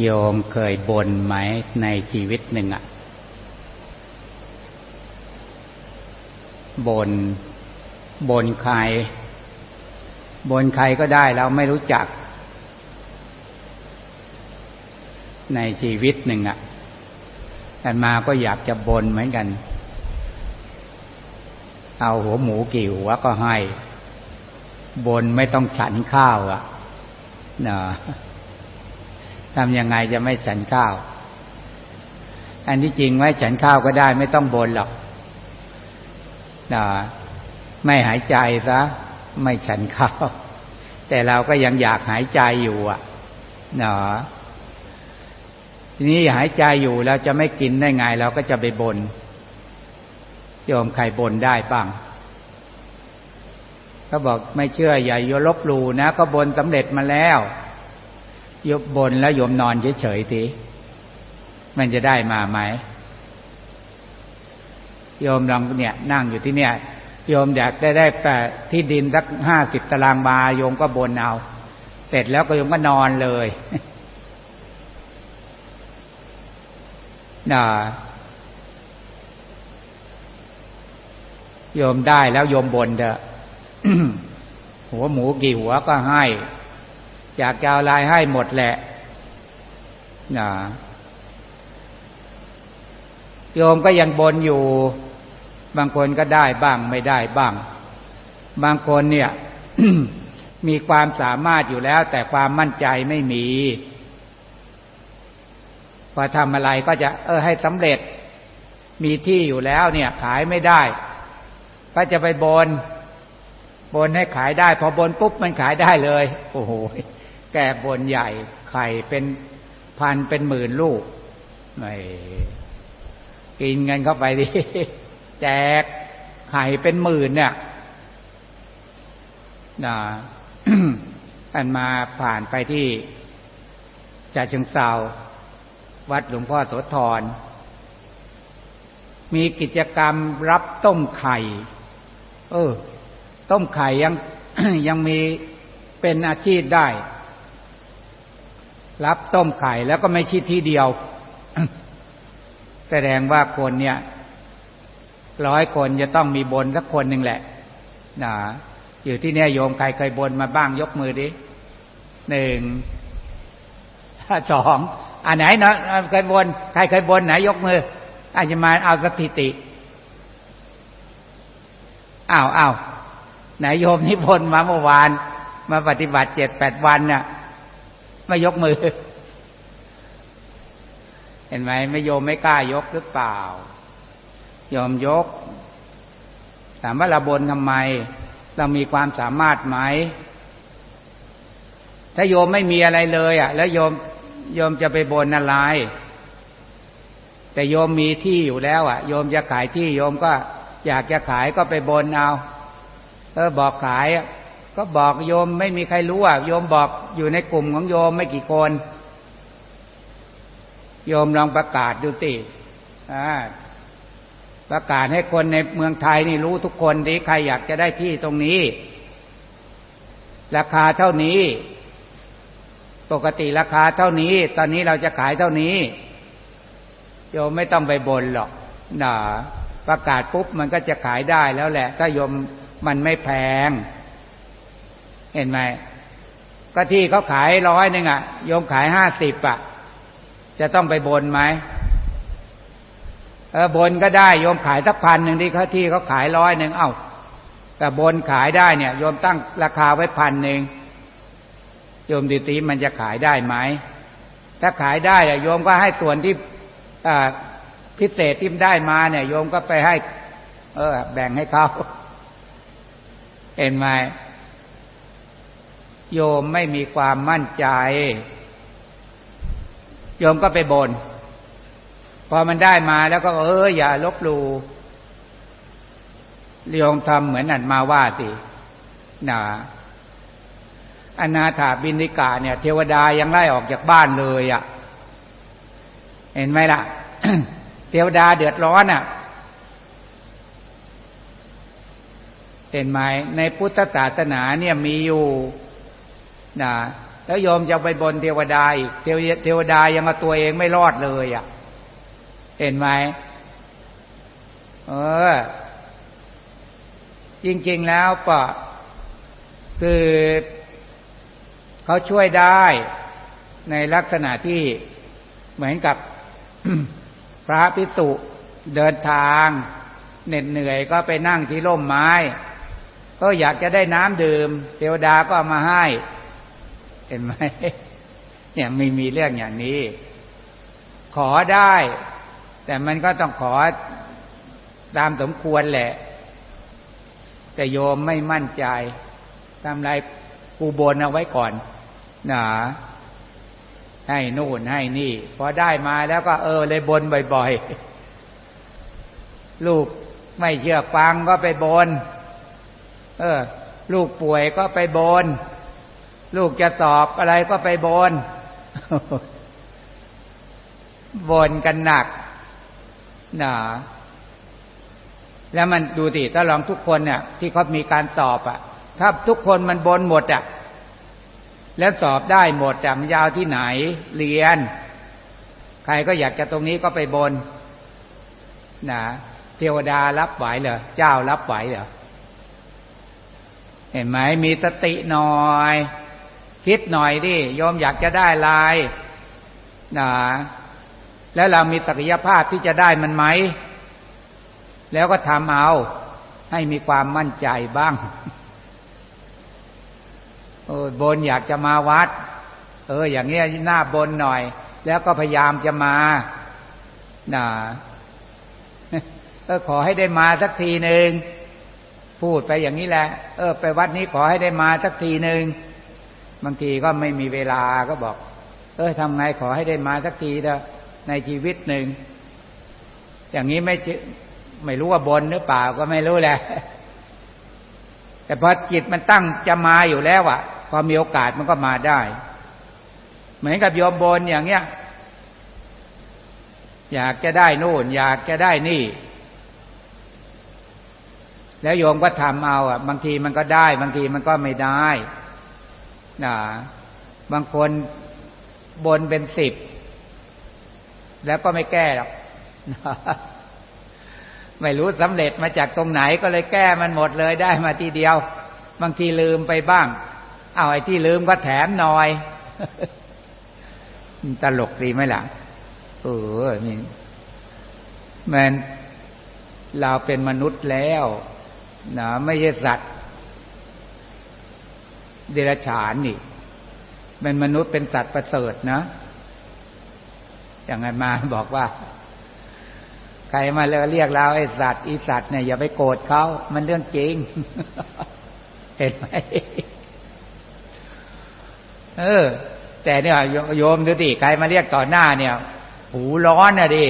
โยมเคยบ่นไหมในชีวิตหนึ่งอะบนบนใครบนใครก็ได้เราไม่รู้จัก ในชีวิตหนึ่งอะแต่มาก็อยากจะบนเหมือนกัน เอาหัวหมูกี่หัวก็ให้ บนไม่ต้องฉันข้าวอะเนาะ ทำยังไงจะไม่ฉันข้าว อันที่จริงไว้ฉันข้าวก็ได้ไม่ต้องบนหรอกนะไม่หายใจซะไม่ฉันข้าว แต่เราก็ยังอยากหายใจอยู่อะนะทีนี้หายใจอยู่แล้วจะไม่กินได้ไงเราก็จะไปบนโยมใครบนได้บ้างก็บอกไม่เชื่ออย่าโยลบลูนะก็บนสำเร็จมาแล้ว ยบบนแล้วโยมนอนเฉยๆทีมันจะได้มาไหมโยมลองเนี่ย นั่งอยู่ที่เนี่ยโยมอยากได้ได้แต่ที่ดินสักห้าสิบตารางวาโยมก็บนเอา เสร็จแล้วก็โยมก็นอนเลยนะโยมได้แล้วโยมบนเถอะหัวหมูกี่หัวก็ให้ อยากจะเอาลายให้หมดแหละนะโยมก็ยังบนอยู่ บางคนก็ได้บ้างไม่ได้บ้าง บางคนเนี่ย มีความสามารถอยู่แล้ว แต่ความมั่นใจไม่มี พอทำอะไรก็จะเออให้สำเร็จ มีที่อยู่แล้วเนี่ย ขายไม่ได้ ก็จะไปบนบนให้ขายได้ พอบนปุ๊บมันขายได้เลย โอ้โห แก่บนใหญ่ไข่เป็นพันเป็นหมื่นลูกไม่กินกันเข้าไปดิแจกไข่เป็นหมื่นเนี่ยนะอันมาผ่านไปที่จ่าเชิงเซาวัดหลวงพ่อโสธร มีกิจกรรมรับต้มไข่ เออ ต้มไข่ยังยังมีเป็นอาชีพได้ รับต้มไข่แล้วก็ไม่ชิดที่เดียว แสดงว่าคนเนี่ยร้อยคนจะต้องมีบนสักคนหนึ่งแหละนะอยู่ที่เนี่ยโยมใครเคยบนมาบ้างยกมือดิหนึ่งสองอันไหนเนาะเคยบน ใครเคยบนไหนยกมืออาจจะมาเอาสถิติอ้าวอ้าวไหนโยมนิพนธ์มาเมื่อวาน มาปฏิบัติเจ็ดแปดวันเนี่ย ไม่ยกมือ เห็นไหมไม่โยมไม่กล้ายกหรือเปล่า ยอมยก ถามว่าเราบนทำไม เรามีความสามารถไหม ถ้าโยมไม่มีอะไรเลยอะ แล้วโยมโยมจะไปบนอะไร แต่โยมมีที่อยู่แล้ว อะ โยมจะขายที่โยมก็อยากจะขายก็ไปบนเอาเออบอกขาย ก็บอกโยมไม่มีใครรู้อะโยมบอกอยู่ในกลุ่มของโยมไม่กี่คน โยมลองประกาศดูติประกาศให้คนในเมืองไทยนี่รู้ทุกคนดีใครอยากจะได้ที่ตรงนี้ ราคาเท่านี้ ปกติราคาเท่านี้ ตอนนี้เราจะขายเท่านี้ โยมไม่ต้องไปบนหรอกนะประกาศปุ๊บมันก็จะขายได้แล้วแหละ ถ้าโยมมันไม่แพง เห็นไหมก็ที่เขาขายร้อยหนึ่งอะโยมขายห้าสิบอะ จะต้องไปบนไหมเออบนก็ได้โยมขายสักพันหนึ่งที่เขาที่เขาขายร้อยหนึ่งเอ้าแต่บนขายได้เนี่ยโยมตั้งราคาไว้พันหนึ่งโยมดีตีมันจะขายได้ไหมถ้าขายได้เนี่ยโยมก็ให้ส่วนที่พิเศษที่ได้มาเนี่ย โยมก็ไปให้ เออ แบ่งให้เขาเห็นไหม โยมไม่มีความมั่นใจ โยมก็ไปบนพอมันได้มาแล้วก็เอออย่าลบลูโยมทำเหมือนนั่นมาว่าสินะอนาถาบินิกาเนี่ย เทวดายังไล่ออกจากบ้านเลยอะ่ะ เห็นไหมล่ะ เทวดาเดือดร้อนอะ่ะ เห็นไหมในพุทธศาสนาเนี่ยมีอยู่ นะแล้วโยมจะไปบนเทวดาอีกเทวเทวดายังเอาตัวเองไม่รอดเลยอะ เห็นไหมเออ จริง ๆแล้วปะคือเขาช่วยได้ในลักษณะที่เหมือนกับพระพิสุเดินทางเหน็ดเหนื่อยก็ไปนั่งที่ร่มไม้ ก็อยากจะได้น้ำดื่ม เทวดาก็ามาให้ เห็นไหมเนี่ยไม่มีเรื่องอย่างนี้ ขอได้ แต่มันก็ต้องขอตามสมควรแหละ แต่โยมไม่มั่นใจทำไรกูบนเอาไว้ก่อนหนาให้นู่นให้นี่ พอได้มาแล้วก็เออเลยบนบ่อยๆ ลูกไม่เชื่อฟังก็ไปบน เออ ลูกป่วยก็ไปบน ลูกจะสอบอะไรก็ไปบนบนกันหนักหนาแล้วมันดูดิถ้าลองทุกคนเนี่ย ที่เขามีการสอบอะ่ะ ถ้าทุกคนมันบนหมดอะ่ะ แล้วสอบได้หมดแต่มันยาวที่ไหน เรียน ใครก็อยากจะตรงนี้ก็ไปบนนะเทวดารับไหวเหรอเจ้ารับไหวเหรอเห็นไหมมีสติหน่อย คิดหน่อยดิโยมอยากจะได้ลายนะแล้วเรามีศักยภาพที่จะได้มันไหม แล้วก็ทำเอา ให้มีความมั่นใจบ้างเออบนอยากจะมาวัด เออ อย่างเงี้ยหน้าบนหน่อย แล้วก็พยายามจะมาน่ะเออขอให้ได้มาสักทีหนึ่งพูดไปอย่างนี้แหละ เออ ไปวัดนี้ขอให้ได้มาสักทีหนึ่ง บางทีก็ไม่มีเวลาก็บอก เออทำไงขอให้ได้มาสักทีเถอะในชีวิตหนึ่ง อย่างนี้ไม่ไม่รู้ว่าบนหรือเปล่าก็ไม่รู้แหละ แต่พอจิตมันตั้งจะมาอยู่แล้วอะพอมีโอกาสมันก็มาได้ เหมือนกับโยมบนอย่างเงี้ย อยากจะได้นู่น อยากจะได้นี่ แล้วโยมก็ทำเอาอะ บางทีมันก็ได้ บางทีมันก็ไม่ได้ นะบางคนบนเป็นสิบ แล้วก็ไม่แก้หรอกไม่รู้สำเร็จมาจากตรงไหนก็เลยแก้มันหมดเลยได้มาทีเดียว บางทีลืมไปบ้าง เอาไอ้ที่ลืมก็แถมหน่อย ตลกดีไหมล่ะ เออนี่มันเราเป็นมนุษย์แล้วนะไม่ใช่สัตว์ เดรัจฉานนี่เป็นมนุษย์เป็นสัตว์ประเสริฐนะอย่างนั้นมาบอกว่า ใครมาเลยเรียกเราไอ้สัตว์อีสัตว์เนี่ยอย่าไปโกรธเขา มันเรื่องจริง เห็นไหมเออ แต่เนี่ยโยมดูดิใครมาเรียกต่อหน้าเนี่ย หูร้อนอะดิ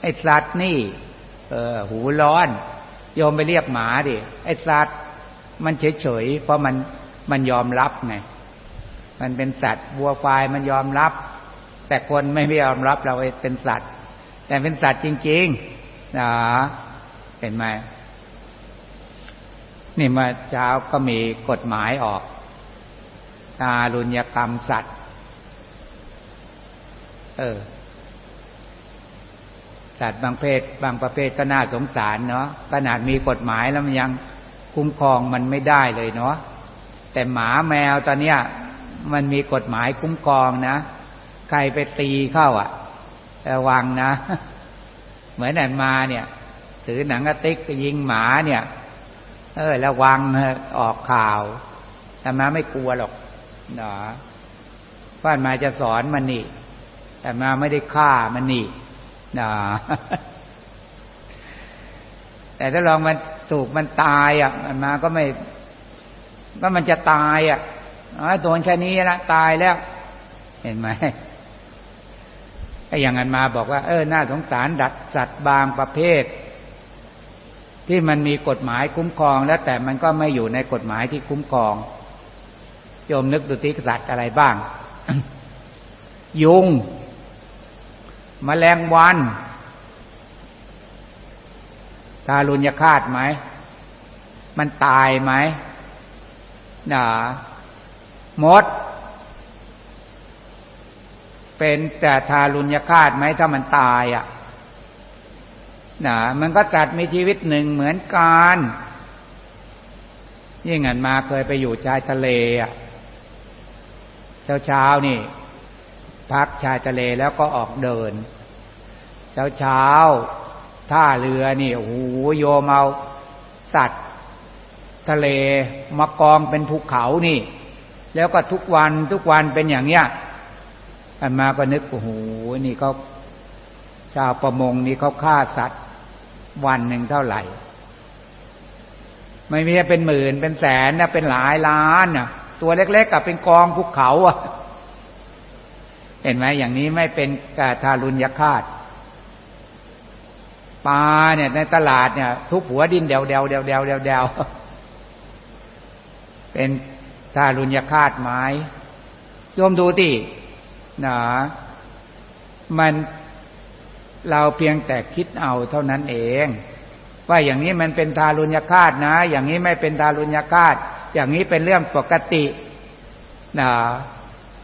ไอ้สัตว์นี่ เออ หูร้อน โยมไปเรียกหมาดิไอ้สัตว์ มันเฉยๆเพราะมันมันยอมรับไงมันเป็นสัตว์วัวควายมันยอมรับ แต่คนไม่ไม่ยอมรับเราเป็นสัตว์ แต่เป็นสัตว์จริงๆนะเห็นไหมนี่มาเช้าก็มีกฎหมายออกตารุญกรรมสัตว์ เออ สัตว์บางเพศ บางประเภทก็น่าสงสารเนาะขนาดมีกฎหมายแล้วมันยัง คุ้มครองมันไม่ได้เลยเนาะแต่หมาแมวตอนเนี้ยมันมีกฎหมายคุ้มครองนะใครไปตีเข้าอะระวังนะ เหมือนนันมาเนี่ย ถือหนังกระติกยิงหมาเนี่ย เออระวังออกข่าวแต่มาไม่กลัวหรอกเนาะพ่านมาจะสอนมันนี่ แต่มาไม่ได้ฆ่ามันนี่นะแต่ถ้าลองมัน ถูกมันตายอะมันมาก็ไม่ ก็มันจะตายอะโดนแค่นี้ละตายแล้ว เห็นไหมไอ้อย่างนั้นมาบอกว่า เออน่าสงสารดัดสัตว์บางประเภท ที่มันมีกฎหมายคุ้มครอง แล้วแต่มันก็ไม่อยู่ในกฎหมายที่คุ้มครองโยมนึกดูที่สัตว์อะไรบ้าง ยุงมแมลงวัน ทารุณยฆาตไหม มันตายไหมน่าหมด เป็นแต่ทารุณยคาตไหมถ้ามันตายอะนะมันก็จัดมีชีวิตหนึ่งเหมือนกันยิ่งอันมาเคยไปอยู่ชายทะเลอะเช้าเช้านี่ พักชายทะเลแล้วก็ออกเดิน เช้าเช้า ท่าเรือนี่โอ้โหโยมเอาสัตว์ ทะเลมากองเป็นภูเขานี่ แล้วก็ทุกวันทุกวันเป็นอย่างเนี้ยอันมาก็นึกโอ้โหนี่เขาชาวประมงนี่เขาฆ่าสัตว์ วันหนึ่งเท่าไหร่ ไม่มีเป็นหมื่นเป็นแสนนะเป็นหลายล้านน่ะตัวเล็กๆกับเป็นกองภูเขาอะ เห็นไหมอย่างนี้ไม่เป็นกาทารุณยฆาต ปลาเนี่ย ในตลาดเนี่ย ทุบหัวดินเดวเดวเดวเดวเดวเดวเป็นทารุณยฆาตไม้โยมดูตินะมันเราเพียงแต่คิดเอาเท่านั้นเอง ว่าอย่างนี้มันเป็นทารุณยฆาตนะ อย่างนี้ไม่เป็นทารุณยฆาต อย่างนี้เป็นเรื่องปกตินะ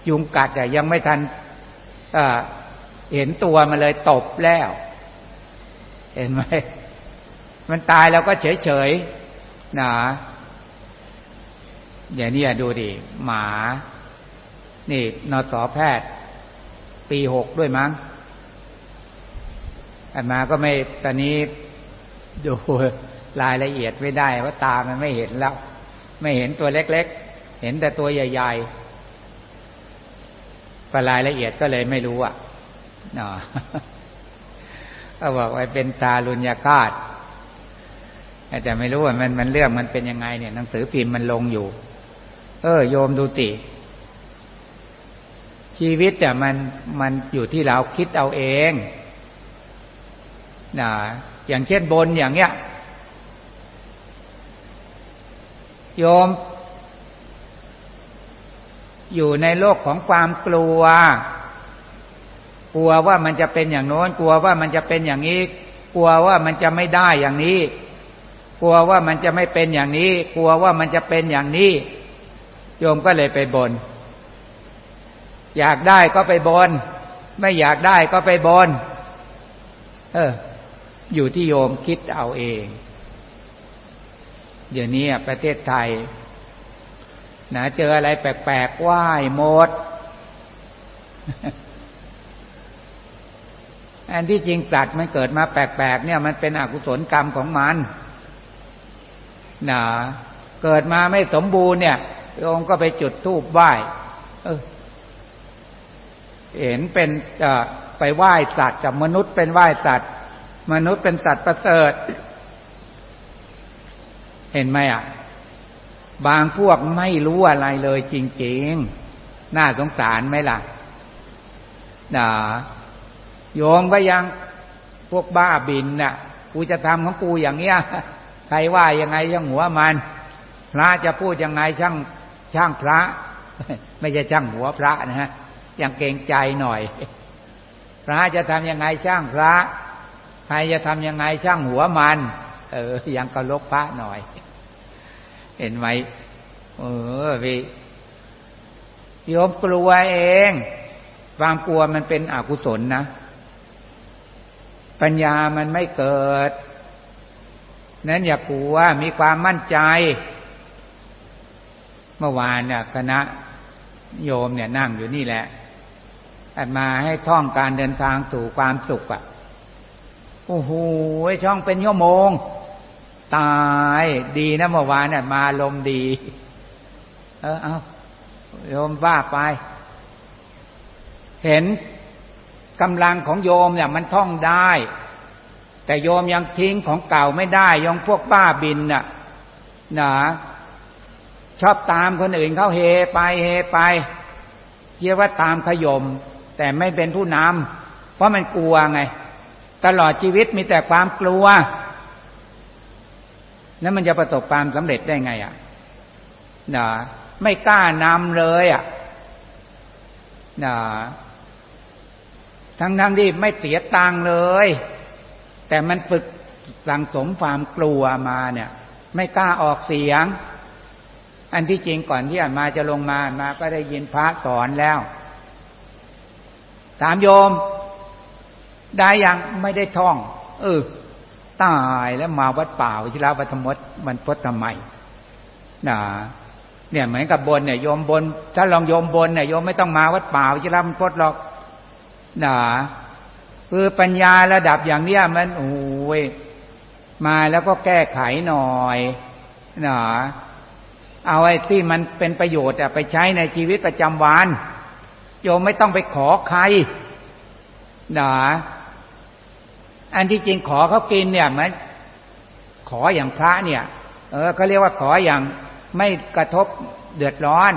ยุงกัดแต่ยังไม่ทันเห็นตัวมันเลยตบแล้ว เห็นไหมมันตายแล้วก็เฉยเฉยนะอย่างนี้ดูดิหมา นี่นสแพทย์ ปีหกด้วยมั้งอันมาก็ไม่ตอนนี้ดูรายละเอียดไม่ได้ว่าตามันไม่เห็นแล้ว ไม่เห็นตัวเล็กๆ เห็นแต่ตัวใหญ่ๆรายละเอียดก็เลยไม่รู้อะเนาะ เขาบอกว่าเป็นตาลุญยาคาตแต่ไม่รู้ว่ามันมันเรื่องมันเป็นยังไงเนี่ยหนังสือพิมพ์มันลงอยู่ เออ โยมดูติ ชีวิตเนี่ยมันมันอยู่ที่เราคิดเอาเองนะอย่างเช่นบนอย่างเงี้ย โยม อยู่ในโลกของความกลัว กลัวว่ามันจะเป็นอย่างโน้น กลัวว่ามันจะเป็นอย่างนี้ กลัวว่ามันจะไม่ได้อย่างนี้ กลัวว่ามันจะไม่เป็นอย่างนี้ กลัวว่ามันจะเป็นอย่างนี้ โยมก็เลยไปบน อยากได้ก็ไปบน ไม่อยากได้ก็ไปบน เออ อยู่ที่โยมคิดเอาเอง เดี๋ยวนี้ประเทศไทยนะเจออะไรแปลกๆไหว้หมด อันที่จริงสัตว์มันเกิดมาแปลกๆเนี่ย มันเป็นอกุศลกรรมของมันนะเกิดมาไม่สมบูรณ์เนี่ยโยมก็ไปจุดธูปไหว้เห็นเป็นไปไหว้สัตว์จากมนุษย์เป็นไหว้สัตว์ มนุษย์เป็นสัตว์ประเสริฐ เห็นไหมอะ บางพวกไม่รู้อะไรเลยจริง ๆ น่าสงสารไหมล่ะนะ โยมก็ยังพวกบ้าบินน่ะ กูจะทำของกูอย่างเงี้ย ใครว่ายังไงช่างหัวมัน พระจะพูดยังไงช่างช่างพระ ไม่ใช่ช่างหัวพระนะฮะยังเกรงใจหน่อย พระจะทำยังไงช่างพระ ใครจะทำยังไงช่างหัวมัน เออ ยังกระลกพระหน่อย เห็นไหมเออพี่โยมกลัวเอง ความกลัวมันเป็นอกุศลนะ ปัญญามันไม่เกิด นั้นอย่ากลัวมีความมั่นใจ เมื่อวานเนี่ยคณะโยมเนี่ยนั่งอยู่นี่แหละอัดมาให้ท่องการเดินทางสู่ความสุขอะ่ะโอ้โหช่องเป็นชั่วโมง ตายดีนะเมื่อวานเนี่ยมาลมดี เออเอาโยมว่าไป เห็น กำลังของโยมเนี่ยมันท่องได้ แต่โยมยังทิ้งของเก่าไม่ได้ยังพวกบ้าบินน่ะนะชอบตามคนอื่นเขาเฮไปเฮไปเรียกว่าตามขยม แต่ไม่เป็นผู้นำเพราะมันกลัวไง ตลอดชีวิตมีแต่ความกลัว แล้วมันจะประสบความสำเร็จได้ไงอะนะไม่กล้านำเลยอะนะ ทั้งทั้งที่ไม่เสียตังเลย แต่มันฝึกสังสมความกลัวมาเนี่ย ไม่กล้าออกเสียง อันที่จริงก่อนที่อามาจะลงมามาก็ได้ยินพระสอนแล้ว ถามโยม ได้ยังไม่ได้ท่อง เออตายแล้วมาวัดป่าวชิราวัฒมดมันพดทำไมนะเนี่ยเหมือนกับบนเนี่ยโยมบน ถ้าลองโยมบนเนี่ยโยมไม่ต้องมาวัดป่าวชิรามันพดหรอก นะคือปัญญาระดับอย่างเนี้ยมันโอ้ยมาแล้วก็แก้ไขหน่อยนะเอาไอ้ที่มันเป็นประโยชน์อะไปใช้ในชีวิตประจำวันโยมไม่ต้องไปขอใครนะอันที่จริงขอเขากินเนี่ยมันขออย่างพระเนี่ย เออเขาเรียกว่าขออย่างไม่กระทบเดือดร้อน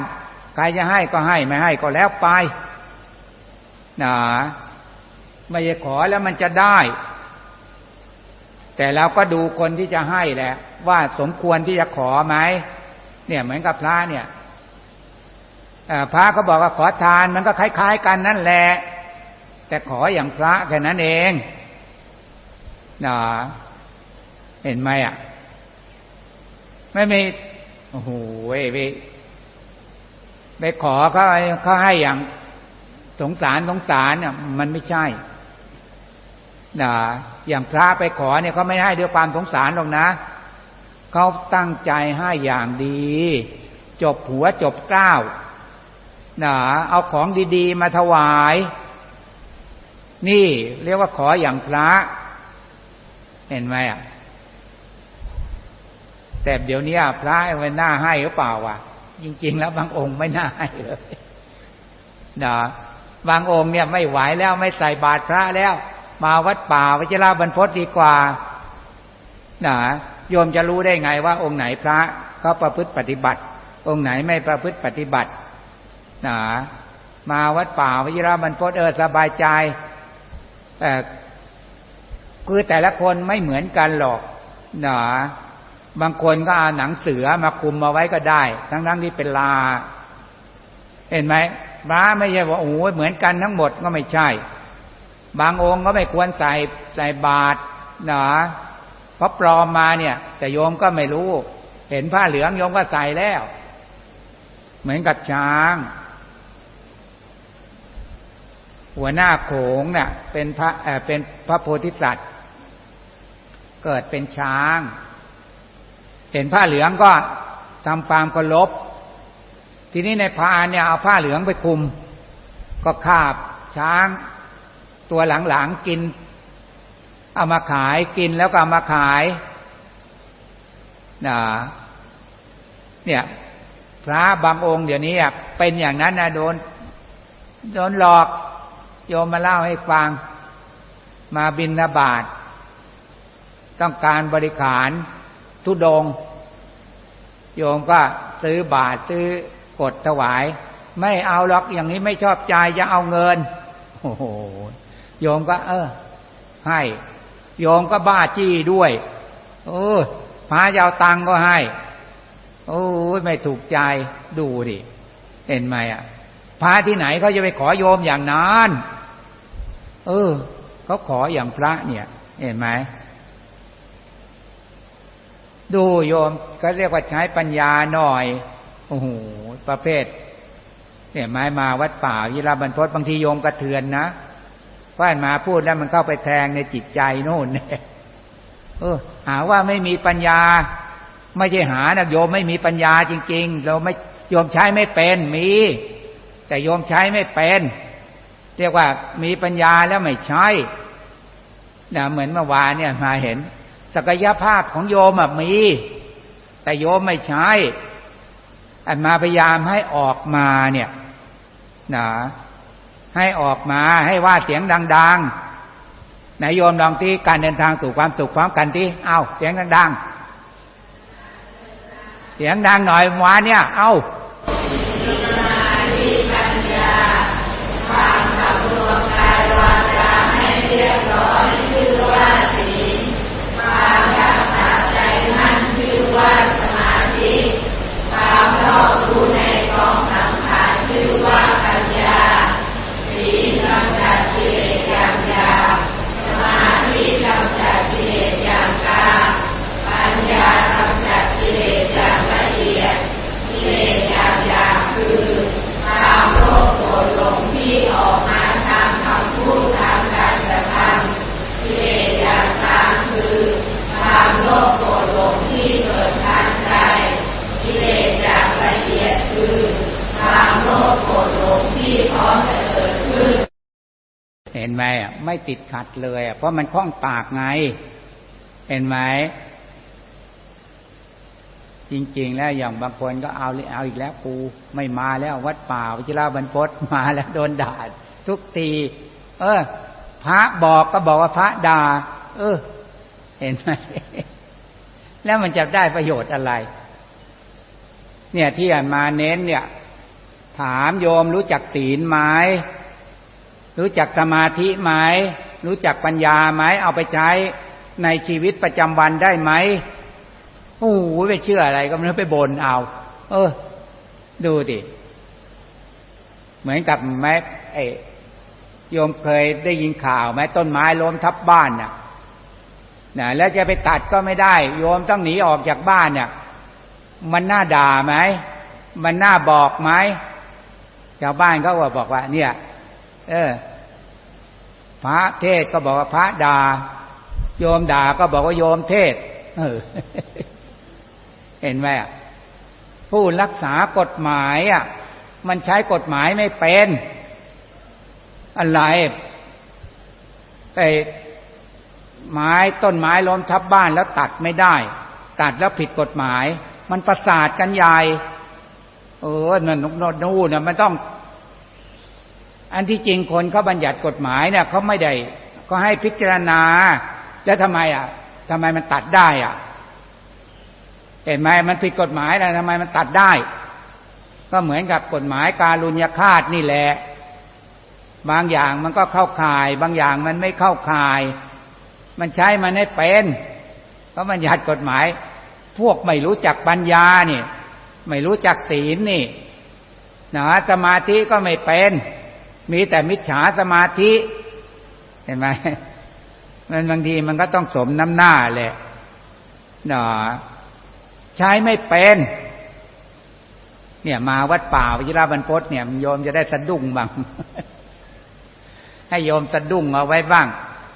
ใครจะให้ก็ให้ไม่ให้ก็แล้วไป นะไม่ใช่ขอแล้วมันจะได้ แต่เราก็ดูคนที่จะให้แหละ ว่าสมควรที่จะขอไหมเนี่ยเหมือนกับพระเนี่ยพระก็บอกว่าขอทานมันก็คล้าย ๆ กันนั่นแหละแต่ขออย่างพระแค่นั้นเองนะเห็นไหมอะ ไม่มีโอ้โหไปไปขอเขาเขาให้อย่าง สงสารสงสารเนี่ยมันไม่ใช่นะอย่างพระไปขอเนี่ยเขาไม่ให้ด้วยความสงสารหรอกนะเขาตั้งใจให้อย่างดี จบหัวจบเก้านะเอาของดีๆ มาถวาย นี่เรียกว่าขออย่างพระ เห็นไหมอะแต่เดี๋ยวนี้พระมันน่าให้หรือเปล่าวะจริง ๆ แล้วบางองค์ไม่น่าให้เลยนะ บางองค์เนี่ยไม่ไหวแล้วไม่ใส่บาตรพระแล้ว มาวัดป่าวิจราบรรพตดีกว่านะโยมจะรู้ได้ไงว่าองค์ไหนพระเขาประพฤติปฏิบัติ องค์ไหนไม่ประพฤติปฏิบัตินะมาวัดป่าวิราบรรพตเออสบายใจแต่คือแต่ละคนไม่เหมือนกันหรอกนะบางคนก็เอาหนังเสือมาคุมมาไว้ก็ได้ ทั้งทั้งที่เป็นลา เห็นไหม พระไม่ใช่ว่าโอ้เหมือนกันทั้งหมดก็ไม่ใช่ บางองค์ก็ไม่ควรใส่ใส่บาตรนะเพราะปลอมมาเนี่ย แต่โยมก็ไม่รู้ เห็นผ้าเหลืองโยมก็ใส่แล้ว เหมือนกับช้าง หัวหน้าโขงเนี่ยเป็นพระเออเป็นพระโพธิสัตว์ เกิดเป็นช้าง เห็นผ้าเหลืองก็ทำความเคารพ ทีนี้ในพานเนี่ยเอาผ้าเหลืองไปคุม ก็คาบช้าง ตัวหลังๆกิน เอามาขายกินแล้วก็เอามาขายนะเนี่ย พระบางองค์เดี๋ยวนี้เป็นอย่างนั้นนะโดนโดนหลอกโยมมาเล่าให้ฟัง มาบินนาบาตต้องการบริขารทุดง โยมก็ซื้อบาทซื้อ กดถวาย ไม่เอาหรอกอย่างนี้ไม่ชอบใจจะเอาเงินโอ้โหโยมก็ เออ ให้โยมก็บ้าจี้ด้วยโอ้พระยาวตังก็ให้ โอ้ไม่ถูกใจดูดิเห็นไหมอะพระที่ไหนเขาจะไปขอโยมอย่างนั้นเออเขาขออย่างพระเนี่ย เห็นไหมดูโยมก็เรียกว่าใช้ปัญญาหน่อย โอ้โหประเภท เนี่ยไม้มาวัดป่าวิราบรรพตบางทีโยมกระเทือนนะว่านมาพูดแล้วมันเข้าไปแทงในจิตใจโน่นเนี่ยเออ หาว่าไม่มีปัญญา ไม่ใช่หานะโยมไม่มีปัญญาจริง ๆ เราไม่โยมใช้ไม่เป็นมี แต่โยมใช้ไม่เป็น เรียกว่ามีปัญญาแล้วไม่ใช่นะเหมือนเมื่อวานเนี่ยมาเห็น ศักยภาพของโยมมี แต่โยมไม่ใช้ อันมาพยายามให้ออกมาเนี่ยนะให้ออกมาให้ว่าเสียงดังๆไหนโยมลองที่การเดินทางสู่ความสุขพร้อมกันที่เอาเสียงดังๆเสียงดังหน่อยวานเนี่ย เอา ที่พร้อมจะเกิดขึ้น เห็นไหมอะไม่ติดขัดเลยอะเพราะมันคล้องปากไง เห็นไหมจริง ๆ แล้วอย่างบางคนก็เอาเอาอีกแล้วกูไม่มาแล้ววัดป่าวิจิราบรรพศมาแล้วโดนด่าทุกตี เออ พระบอกก็บอกว่าพระด่าเออ เห็นไหมแล้วมันจะได้ประโยชน์อะไร เนี่ยที่อ่านมาเน้นเนี่ย ถามโยมรู้จักศีลไหมรู้จักสมาธิไหมรู้จักปัญญาไหมเอาไปใช้ในชีวิตประจำวันได้ไหมโอ้โหไปเชื่ออะไรก็ไม่รู้ไปบนเอา เออ ดูดิเหมือนกับแม้ไอโยมเคยได้ยินข่าวไหมต้นไม้ล้มทับบ้านน่ะนะแล้วจะไปตัดก็ไม่ได้ โยมต้องหนีออกจากบ้านเนี่ยมันน่าด่าไหม มันน่าบอกไหม ชาวบ้านก็ว่าบอกว่า เนี่ย เออ พระเทศก็บอกว่าพระด่าโยมด่าก็บอกว่าโยมเทศเออเห็นไหมผู้รักษากฎหมายอะ มันใช้กฎหมายไม่เป็น อะไรไอ้ไม้ต้นไม้ล้มทับบ้านแล้วตัดไม่ได้ ตัดแล้วผิดกฎหมาย มันประสาทกันใหญ่ ออนั่นนู่นน่ะมันต้อง อันที่จริงคนเขาบัญญัติกฎหมายเนี่ยเขาไม่ได้ก็ให้พิจารณา แล้วทำไมอะทำไมมันตัดได้อะเห็นไหมมันผิดกฎหมายนะทำไมมันตัดได้ ก็เหมือนกับกฎหมายการลุญยคาตนี่แหละ บางอย่างมันก็เข้าข่าย บางอย่างมันไม่เข้าข่าย มันใช้มันให้เป็นเพราะมันยัดกฎหมาย พวกไม่รู้จักปัญญาเนี่ย ไม่รู้จักศีลนี่นะสมาธิก็ไม่เป็น มีแต่มิจฉาสมาธิเห็นไหมมันบางทีมันก็ต้องสมน้ำหน้าแหละนะใช้ไม่เป็น เนี่ยมาวัดป่าวิจิราบรรพศเนี่ยโยมจะได้สะดุ้งบ้าง ให้โยมสะดุ้งเอาไว้บ้าง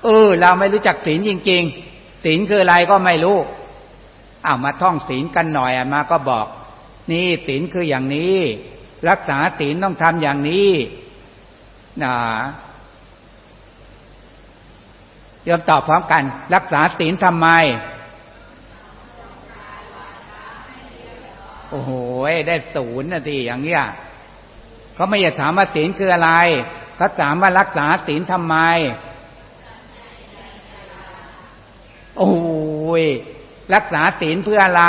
เออ เราไม่รู้จักศีลจริง ๆ ศีลคืออะไรก็ไม่รู้อ้าวมาท่องศีลกันหน่อยมาก็บอก นี่ศีลคืออย่างนี้ รักษาศีลต้องทำอย่างนี้นะโยมตอบพร้อมกัน รักษาศีลทำไม โอ้โห ได้ศูนย์นะทีอย่างเงี้ยเขาไม่อยากถามว่าศีลคืออะไรเขาถามว่ารักษาศีลทำไม โอ้ยรักษาศีลเพื่ออะไร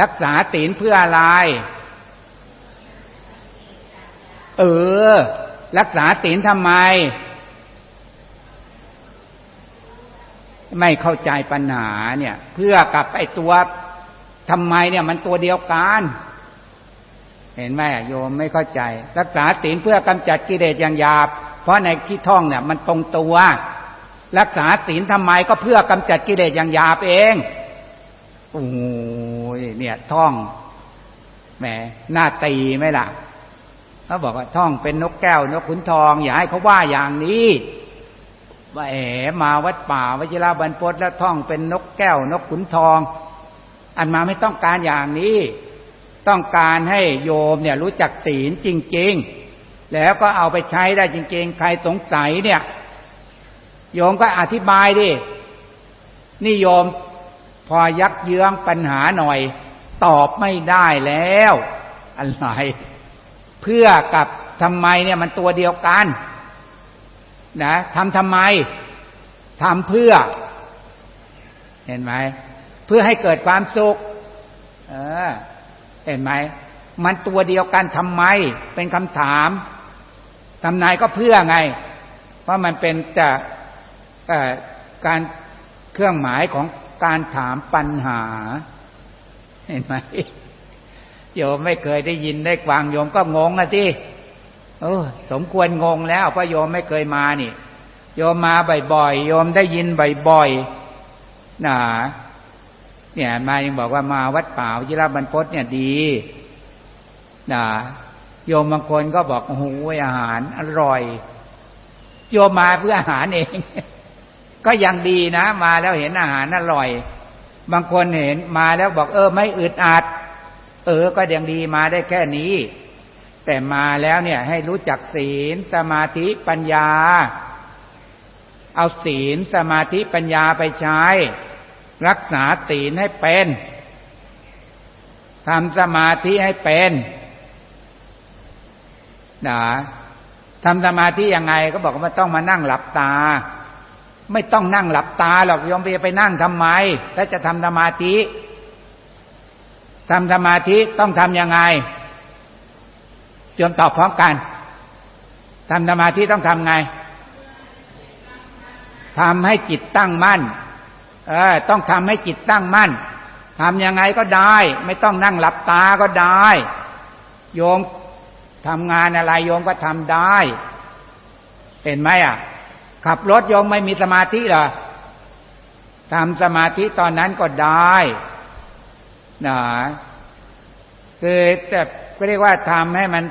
รักษาศีลเพื่ออะไร เออ รักษาศีลทำไม ไม่เข้าใจปัญหาเนี่ย เพื่อกับไอ้ตัวทำไมเนี่ย มันตัวเดียวกัน เห็นไหมโยมไม่เข้าใจ รักษาศีลเพื่อกำจัดกิเลสอย่างหยาบ เพราะในที่ท่องเนี่ย มันตรงตัว รักษาศีลทำไมก็เพื่อกำจัดกิเลสอย่างหยาบเองโอ้ เนี่ยท่องแหมหน้าตีไหมล่ะเขาบอกว่าท่องเป็นนกแก้วนกขุนทอง อย่าให้เขาว่าอย่างนี้ว่าแหมมาวัดป่าวชิราบรรพตแล้วท่องเป็นนกแก้วนกขุนทอง อันมาไม่ต้องการอย่างนี้ ต้องการให้โยมเนี่ยรู้จักศีลจริง ๆ แล้วก็เอาไปใช้ได้จริง ๆ ใครสงสัยเนี่ย โยมก็อธิบายดิ นี่โยม พอยักเยื้องปัญหาหน่อย ตอบไม่ได้แล้วอะไรเพื่อกับทำไมเนี่ยมันตัวเดียวกันนะทำทำไมทำเพื่อ เห็นไหมเพื่อให้เกิดความสุข เออ เห็นไหมมันตัวเดียวกันทำไม เป็นคำถามทำนายก็เพื่อไง เพราะมันเป็นจะการเครื่องหมายของ การถามปัญหา เห็นไหมโยมไม่เคยได้ยินได้ฟังโยมก็งงอะที่เออสมควรงงแล้วเพราะโยมไม่เคยมานี่ โยมมาบ่อยๆโยมได้ยินบ่อยๆนะเนี่ยมายังบอกว่ามาวัดป่าวิรบรรพตเนี่ยดีนะโยมบางคนก็บอกโอ้โหอาหารอร่อย โยมมาเพื่ออาหารเอง ก็ยังดีนะ มาแล้วเห็นอาหารอร่อย บางคนเห็นมาแล้วบอกเออ ไม่อึดอัดเออ ก็ยังดีมาได้แค่นี้ แต่มาแล้วเนี่ย ให้รู้จักศีล สมาธิปัญญา เอาศีลสมาธิปัญญาไปใช้ รักษาศีลให้เป็นทำสมาธิให้เป็นนะทำสมาธิยังไงก็บอกว่าต้องมานั่งหลับตา ไม่ต้องนั่งหลับตาหรอกโยมไปไปนั่งทำไม ถ้าจะทำสมาธิทำสมาธิต้องทำยังไงโยมตอบพร้อมกันทำสมาธิต้องทำไงทำให้จิตตั้งมั่น เออ ต้องทำให้จิตตั้งมั่นทำยังไงก็ได้ ไม่ต้องนั่งหลับตาก็ได้ โยมทำงานอะไรโยมก็ทำได้ เห็นไหมอะ ขับรถโยมไม่มีสมาธิหรอทำสมาธิตอนนั้นก็ได้นะคือแต่ก็เรียกว่าทำให้มัน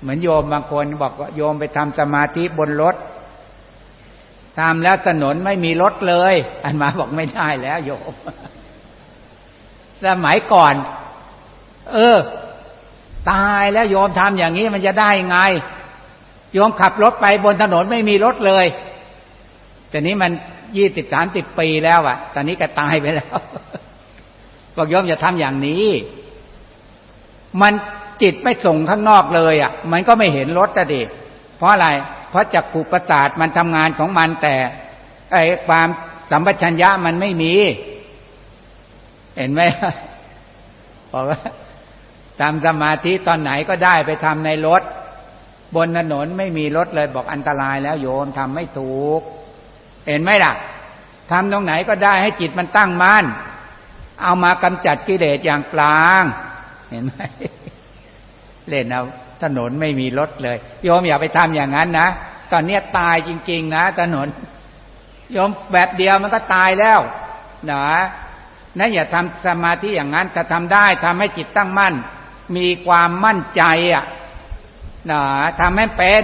เหมือนโยมบางคนบอกว่าโยมไปทำสมาธิบนรถทำแล้วถนนไม่มีรถเลย อันมาบอกไม่ได้แล้วโยม สมัยก่อน เออ ตายแล้วโยมทำอย่างนี้มันจะได้ไง โยมขับรถไปบนถนนไม่มีรถเลย แต่นี้มันยี่สิบสามสิบปีแล้วอะตอนนี้ก็ตายไปแล้ว บอกโยมอย่าทำอย่างนี้ มันจิตไม่ส่งข้างนอกเลยอะ่ะมันก็ไม่เห็นรถอะดิเพราะอะไร เพราะจักขุประสาทมันทำงานของมันแต่ไอ้ความสัมปชัญญะมันไม่มี เห็นไหมบอกว่าทำสมาธิตอนไหนก็ได้ไปทำในรถ บนถนนไม่มีรถเลยบอกอันตรายแล้วโยมทำไม่ถูก เห็นไหมล่ะทำตรงไหนก็ได้ให้จิตมันตั้งมั่นเอามากำจัดกิเลสอย่างกลาง เห็นไหมเล่นเอาถนนไม่มีรถเลย โยมอย่าไปทำอย่างนั้นนะตอนนี้ตายจริง ๆ นะถนน โยมแบบเดียวมันก็ตายแล้วนะนะอย่าทำสมาธิอย่างนั้นถ้าทำได้ทำให้จิตตั้งมั่น มีความมั่นใจอะ นะทำให้เป็น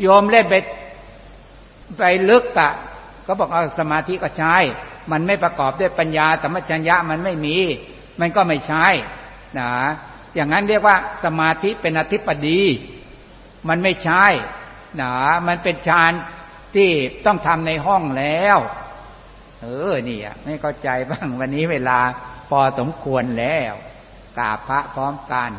โยมเล่นไปไปลึกอะก็บอกเอาสมาธิก็ใช้ มันไม่ประกอบด้วยปัญญาสัมปชัญญะมันไม่มี มันก็ไม่ใช่นะอย่างนั้นเรียกว่าสมาธิเป็นอธิปดี มันไม่ใช่นะมันเป็นฌานที่ต้องทำในห้องแล้ว เออนี่อะไม่เข้าใจบ้างวันนี้เวลาพอสมควรแล้วกราบพระพร้อมกัน